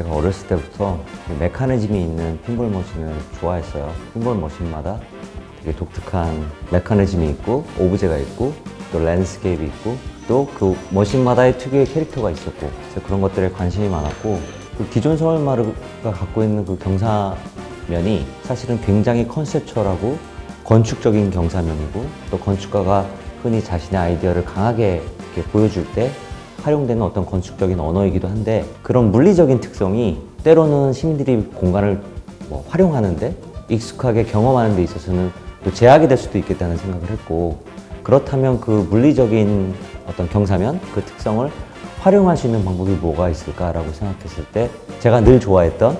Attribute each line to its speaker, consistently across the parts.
Speaker 1: 제가 어렸을 때부터 이 메커니즘이 있는 핀볼 머신을 좋아했어요. 핀볼 머신마다 되게 독특한 메커니즘이 있고 오브제가 있고 또 랜드스케이프 있고 또 그 머신마다의 특유의 캐릭터가 있었고 그래서 그런 것들에 관심이 많았고 그 기존 서울마루가 갖고 있는 그 경사면이 사실은 굉장히 컨셉추얼하고 건축적인 경사면이고 또 건축가가 흔히 자신의 아이디어를 강하게 보여줄 때 활용되는 어떤 건축적인 언어이기도 한데 그런 물리적인 특성이 때로는 시민들이 공간을 뭐 활용하는데 익숙하게 경험하는 데 있어서는 또 제약이 될 수도 있겠다는 생각을 했고 그렇다면 그 물리적인 어떤 경사면 그 특성을 활용할 수 있는 방법이 뭐가 있을까라고 생각했을 때 제가 늘 좋아했던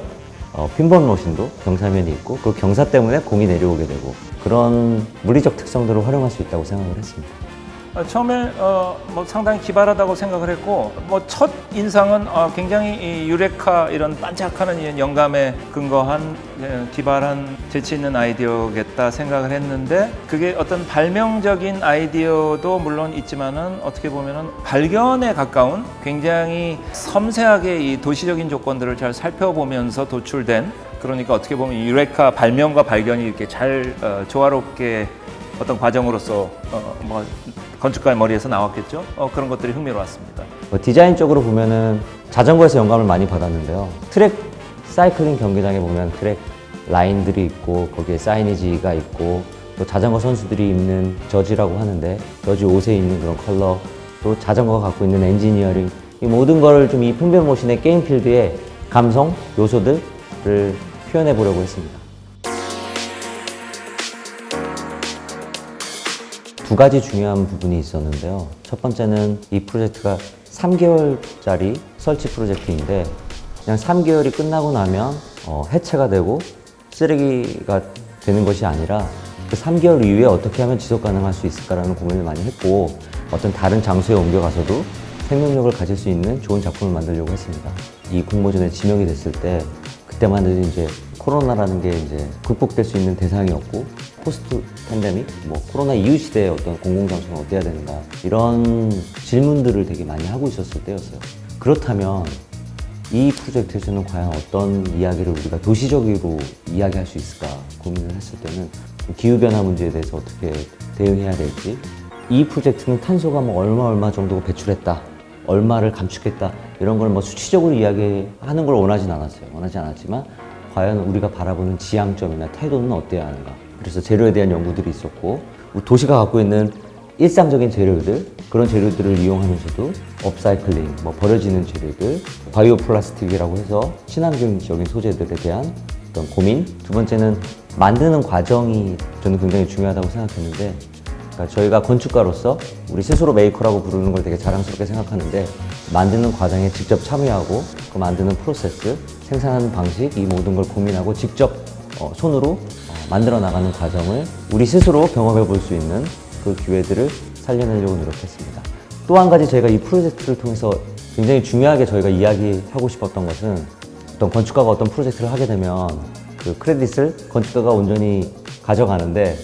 Speaker 1: 어, 핀본 머신도 경사면이 있고 그 경사 때문에 공이 내려오게 되고 그런 물리적 특성들을 활용할 수 있다고 생각을 했습니다.
Speaker 2: 어, 처음에 어, 뭐 상당히 기발하다고 생각을 했고 뭐 첫 인상은 어, 굉장히 이 유레카 이런 반짝하는 이런 영감에 근거한 예, 기발한 재치 있는 아이디어겠다 생각을 했는데 그게 어떤 발명적인 아이디어도 물론 있지만은 어떻게 보면은 발견에 가까운 굉장히 섬세하게 이 도시적인 조건들을 잘 살펴보면서 도출된 그러니까 어떻게 보면 유레카 발명과 발견이 이렇게 잘 어, 조화롭게 어떤 과정으로서 어, 뭐 건축가의 머리에서 나왔겠죠. 어, 그런 것들이 흥미로웠습니다.
Speaker 1: 뭐 디자인적으로 보면은 자전거에서 영감을 많이 받았는데요. 트랙 사이클링 경기장에 보면 트랙 라인들이 있고 거기에 사이니지가 있고 또 자전거 선수들이 입는 저지라고 하는데 저지 옷에 있는 그런 컬러 또 자전거가 갖고 있는 엔지니어링 이 모든 거를 좀이 풍변 모신의 게임 필드의 감성 요소들을 표현해 보려고 했습니다. 두 가지 중요한 부분이 있었는데요. 첫 번째는 이 프로젝트가 3개월짜리 설치 프로젝트인데 그냥 3개월이 끝나고 나면 어, 해체가 되고 쓰레기가 되는 것이 아니라 그 3개월 이후에 어떻게 하면 지속 가능할 수 있을까라는 고민을 많이 했고 어떤 다른 장소에 옮겨가서도 생명력을 가질 수 있는 좋은 작품을 만들려고 했습니다. 이 공모전에 지명이 됐을 때 그때만 해도 이제 코로나라는 게 이제 극복될 수 있는 대상이었고 포스트 팬데믹, 뭐 코로나 이후 시대의 어떤 공공장소는 어때야 되는가 이런 질문들을 되게 많이 하고 있었을 때였어요. 그렇다면 이 프로젝트에서는 과연 어떤 이야기를 우리가 도시적으로 이야기할 수 있을까 고민을 했을 때는 기후변화 문제에 대해서 어떻게 대응해야 될지 이 프로젝트는 탄소가 뭐 얼마 얼마 정도 배출했다 얼마를 감축했다. 이런 걸 뭐 수치적으로 이야기하는 걸 원하진 않았어요. 원하지 않았지만 과연 우리가 바라보는 지향점이나 태도는 어때야 하는가. 그래서 재료에 대한 연구들이 있었고 도시가 갖고 있는 일상적인 재료들 그런 재료들을 이용하면서도 업사이클링 뭐 버려지는 재료들 바이오 플라스틱이라고 해서 친환경적인 소재들에 대한 어떤 고민. 두 번째는 만드는 과정이 저는 굉장히 중요하다고 생각했는데 그러니까 저희가 건축가로서 우리 스스로 메이커라고 부르는 걸 되게 자랑스럽게 생각하는데 만드는 과정에 직접 참여하고 그 만드는 프로세스 생산하는 방식 이 모든 걸 고민하고 직접 어, 손으로 어, 만들어 나가는 과정을 우리 스스로 경험해 볼 수 있는 그 기회들을 살려내려고 노력했습니다. 또 한 가지 저희가 이 프로젝트를 통해서 굉장히 중요하게 저희가 이야기하고 싶었던 것은 어떤 건축가가 어떤 프로젝트를 하게 되면 그 크레딧을 건축가가 온전히 가져가는데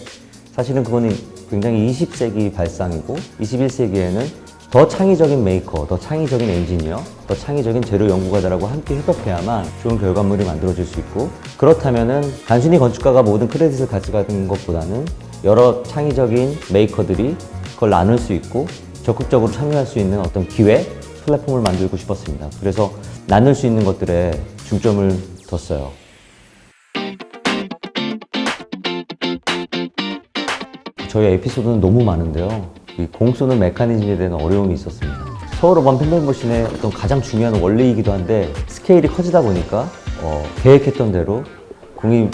Speaker 1: 사실은 그거는 굉장히 20세기 발상이고 21세기에는 더 창의적인 메이커, 더 창의적인 엔지니어, 더 창의적인 재료 연구가들하고 함께 협업해야만 좋은 결과물이 만들어질 수 있고 그렇다면은 단순히 건축가가 모든 크레딧을 가져가는 것보다는 여러 창의적인 메이커들이 그걸 나눌 수 있고 적극적으로 참여할 수 있는 어떤 기회, 플랫폼을 만들고 싶었습니다. 그래서 나눌 수 있는 것들에 중점을 뒀어요. 저희 에피소드는 너무 많은데요. 이공 쏘는 메커니즘에 대한 어려움이 있었습니다. 서울 어반 펜들머신의 어떤 가장 중요한 원리이기도 한데 스케일이 커지다 보니까 어, 계획했던 대로 공이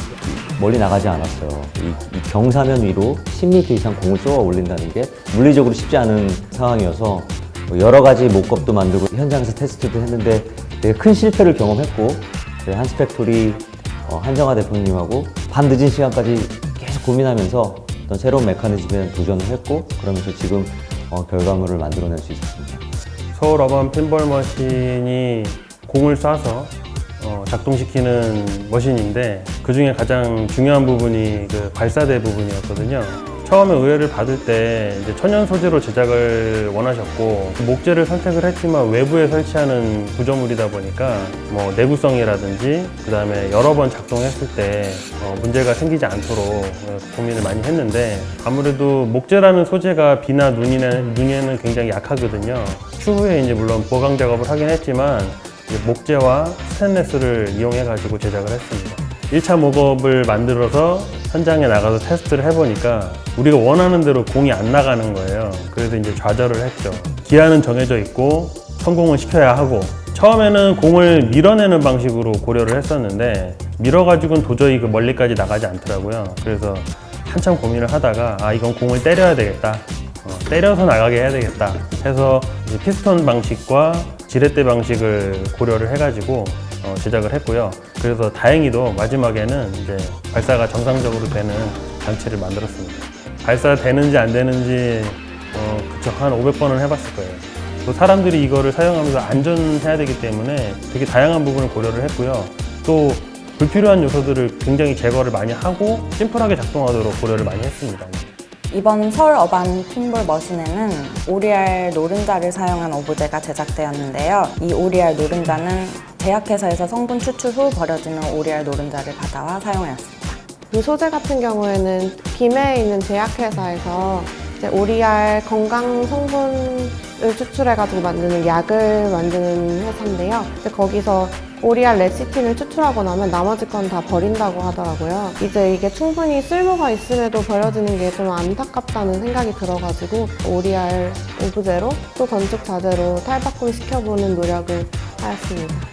Speaker 1: 멀리 나가지 않았어요. 이, 이 경사면 위로 10m 이상 공을 쏘아 올린다는 게 물리적으로 쉽지 않은 상황이어서 뭐 여러 가지 목겁도 만들고 현장에서 테스트도 했는데 되게 큰 실패를 경험했고 저희 한스펙토리 어, 한정화 대표님하고 밤 늦은 시간까지 계속 고민하면서 어떤 새로운 메커니즘에 도전을 했고 그러면서 지금 어, 결과물을 만들어낼 수 있었습니다.
Speaker 3: 서울 어반 핀볼 머신이 공을 쏴서 어, 작동시키는 머신인데 그 중에 가장 중요한 부분이 그 발사대 부분이었거든요. 처음에 의뢰를 받을 때 이제 천연 소재로 제작을 원하셨고 목재를 선택을 했지만 외부에 설치하는 구조물이다 보니까 뭐 내구성이라든지 그 다음에 여러 번 작동했을 때 어, 문제가 생기지 않도록 고민을 많이 했는데 아무래도 목재라는 소재가 비나 눈이나, 눈에는 굉장히 약하거든요. 추후에 이제 물론 보강 작업을 하긴 했지만 목재와 스테인레스를 이용해 가지고 제작을 했습니다. 1차 목업을 만들어서 현장에 나가서 테스트를 해보니까 우리가 원하는 대로 공이 안 나가는 거예요. 그래서 이제 좌절을 했죠. 기한은 정해져 있고 성공을 시켜야 하고 처음에는 공을 밀어내는 방식으로 고려를 했었는데 밀어가지고는 도저히 그 멀리까지 나가지 않더라고요. 그래서 한참 고민을 하다가 아 이건 공을 때려야 되겠다. 어, 때려서 나가게 해야 되겠다 해서 피스톤 방식과 지렛대 방식을 고려를 해가지고 어, 제작을 했고요. 그래서 다행히도 마지막에는 이제 발사가 정상적으로 되는 장치를 만들었습니다. 발사 되는지 안 되는지 어, 그쵸 한 500번은 해봤을 거예요. 또 사람들이 이거를 사용하면서 안전해야 되기 때문에 되게 다양한 부분을 고려를 했고요. 또 불필요한 요소들을 굉장히 제거를 많이 하고 심플하게 작동하도록 고려를 많이 했습니다.
Speaker 4: 이번 서울 어반 핀볼 머신에는 오리알 노른자를 사용한 오브제가 제작되었는데요. 이 오리알 노른자는 제약회사에서 성분 추출 후 버려지는 오리알 노른자를 받아와 사용하였습니다.
Speaker 5: 이 소재 같은 경우에는 김해에 있는 제약회사에서 이제 오리알 건강 성분을 추출해가지고 만드는 약을 만드는 회사인데요. 이제 거기서 오리알 레시틴을 추출하고 나면 나머지 건 다 버린다고 하더라고요. 이제 이게 충분히 쓸모가 있음에도 버려지는 게 좀 안타깝다는 생각이 들어가지고 오리알 오브제로 또 건축 자재로 탈바꿈 시켜보는 노력을 하였습니다.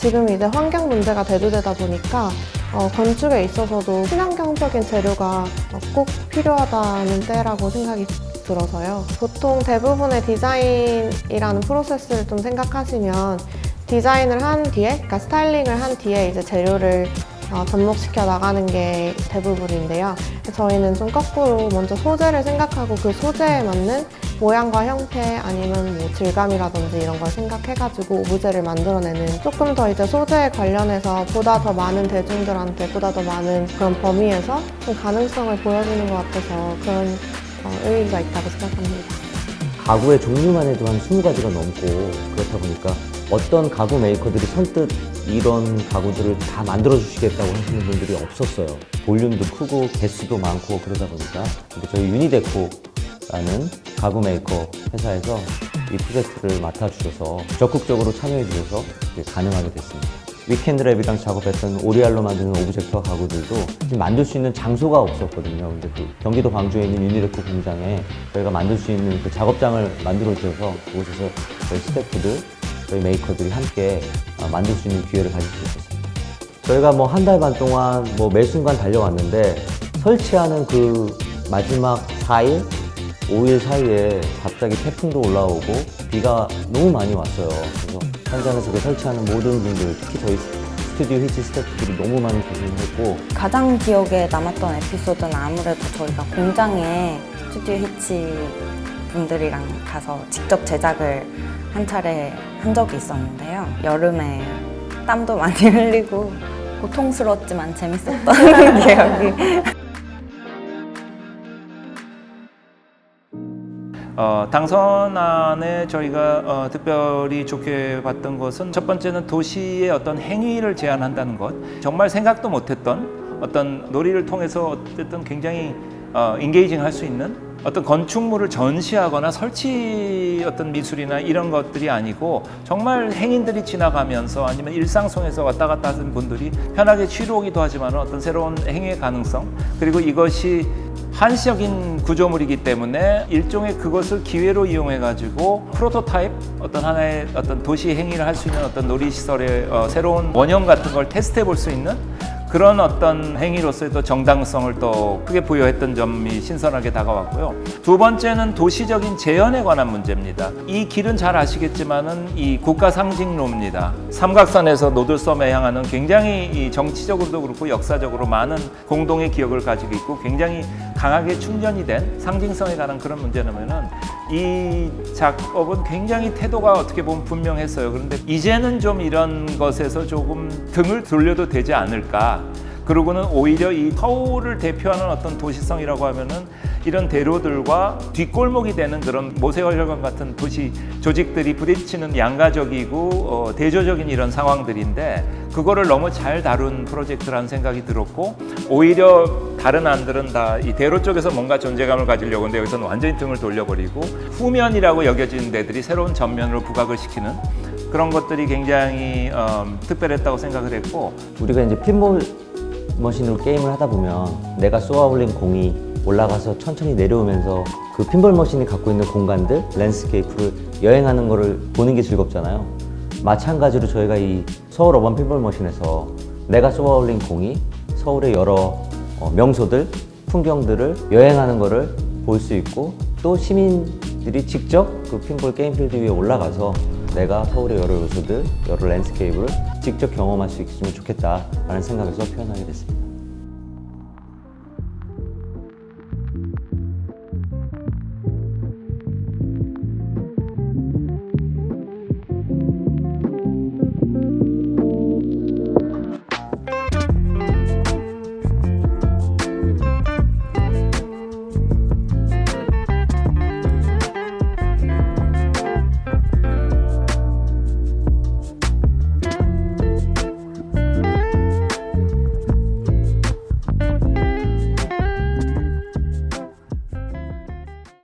Speaker 5: 지금 이제 환경 문제가 대두되다 보니까 어, 건축에 있어서도 친환경적인 재료가 어, 꼭 필요하다는 때라고 생각이 들어서요. 보통 대부분의 디자인이라는 프로세스를 좀 생각하시면 디자인을 한 뒤에, 그러니까 스타일링을 한 뒤에 이제 재료를 어, 접목시켜 나가는 게 대부분인데요. 저희는 좀 거꾸로 먼저 소재를 생각하고 그 소재에 맞는 모양과 형태 아니면 뭐 질감이라든지 이런 걸 생각해가지고 오브제를 만들어내는 조금 더 이제 소재에 관련해서 보다 더 많은 대중들한테 보다 더 많은 그런 범위에서 좀 가능성을 보여주는 것 같아서 그런 어, 의의가 있다고 생각합니다.
Speaker 1: 가구의 종류만 해도 한 20가지가 넘고 그렇다 보니까 어떤 가구 메이커들이 선뜻 이런 가구들을 다 만들어 주시겠다고 하시는 분들이 없었어요. 볼륨도 크고 개수도 많고 그러다 보니까 근데 저희 유니데코 라는 가구 메이커 회사에서 이 프로젝트를 맡아주셔서 적극적으로 참여해 주셔서 이게 가능하게 됐습니다. 위켄드 랩이랑 작업했던 오리알로 만드는 오브젝트와 가구들도 지금 만들 수 있는 장소가 없었거든요. 근데 그 경기도 광주에 있는 유니데코 공장에 저희가 만들 수 있는 그 작업장을 만들어 주셔서 그곳에서 저희 스태프들, 저희 메이커들이 함께 어, 만들 수 있는 기회를 가질 수 있었습니다. 저희가 뭐 한 달 반 동안 뭐 매 순간 달려왔는데 설치하는 그 마지막 4일, 5일 사이에 갑자기 태풍도 올라오고 비가 너무 많이 왔어요. 그래서 현장에서 그 설치하는 모든 분들, 특히 저희 스튜디오 히치 스태프들이 너무 많이 고생했고
Speaker 4: 가장 기억에 남았던 에피소드는 아무래도 저희가 공장에 스튜디오 히치 분들이랑 가서 직접 제작을 한 차례 한 적이 있었는데요. 여름에 땀도 많이 흘리고 고통스러웠지만 재밌었던 기억이
Speaker 2: 어, 당선안에 저희가 어, 특별히 좋게 봤던 것은 첫 번째는 도시의 어떤 행위를 제한한다는 것. 정말 생각도 못했던 어떤 놀이를 통해서 어쨌든 굉장히 어, 인게이징 할 수 있는 어떤 건축물을 전시하거나 설치 어떤 미술이나 이런 것들이 아니고 정말 행인들이 지나가면서 아니면 일상 속에서 왔다 갔다 하는 분들이 편하게 취로오기도 하지만 어떤 새로운 행위의 가능성 그리고 이것이 한시적인 구조물이기 때문에 일종의 그것을 기회로 이용해 가지고 프로토타입 어떤 하나의 어떤 도시 행위를 할 수 있는 어떤 놀이시설의 어, 새로운 원형 같은 걸 테스트해 볼 수 있는 그런 어떤 행위로서의 또 정당성을 또 크게 부여했던 점이 신선하게 다가왔고요. 두 번째는 도시적인 재현에 관한 문제입니다. 이 길은 잘 아시겠지만은 이 국가 상징로입니다. 삼각산에서 노들섬에 향하는 굉장히 이 정치적으로도 그렇고 역사적으로 많은 공동의 기억을 가지고 있고 굉장히 강하게 충전이 된 상징성에 관한 그런 문제라면은 이 작업은 굉장히 태도가 어떻게 보면 분명했어요. 그런데 이제는 좀 이런 것에서 조금 등을 돌려도 되지 않을까. 그러고는 오히려 이 서울을 대표하는 어떤 도시성이라고 하면은 이런 대로들과 뒷골목이 되는 그런 모세혈관 같은 도시 조직들이 부딪히는 양가적이고 어, 대조적인 이런 상황들인데 그거를 너무 잘 다룬 프로젝트라는 생각이 들었고 오히려 다른 안들은 다 이 대로 쪽에서 뭔가 존재감을 가지려고 하는데 여기서는 완전히 등을 돌려버리고 후면이라고 여겨지는 데들이 새로운 전면으로 부각을 시키는 그런 것들이 굉장히 어, 특별했다고 생각을 했고
Speaker 1: 우리가 이제 핀볼 머신으로 게임을 하다 보면 내가 쏘아 올린 공이 올라가서 천천히 내려오면서 그 핀볼 머신이 갖고 있는 공간들, 랜스케이프를 여행하는 거를 보는 게 즐겁잖아요. 마찬가지로 저희가 이 서울 어반 핀볼 머신에서 내가 쏘아 올린 공이 서울의 여러 어, 명소들, 풍경들을 여행하는 거를 볼수 있고 또 시민들이 직접 그 핀볼 게임 필드 위에 올라가서 내가 서울의 여러 요소들, 여러 랜스케이프를 직접 있으면 좋겠다라는 생각에서 표현하게 됐습니다.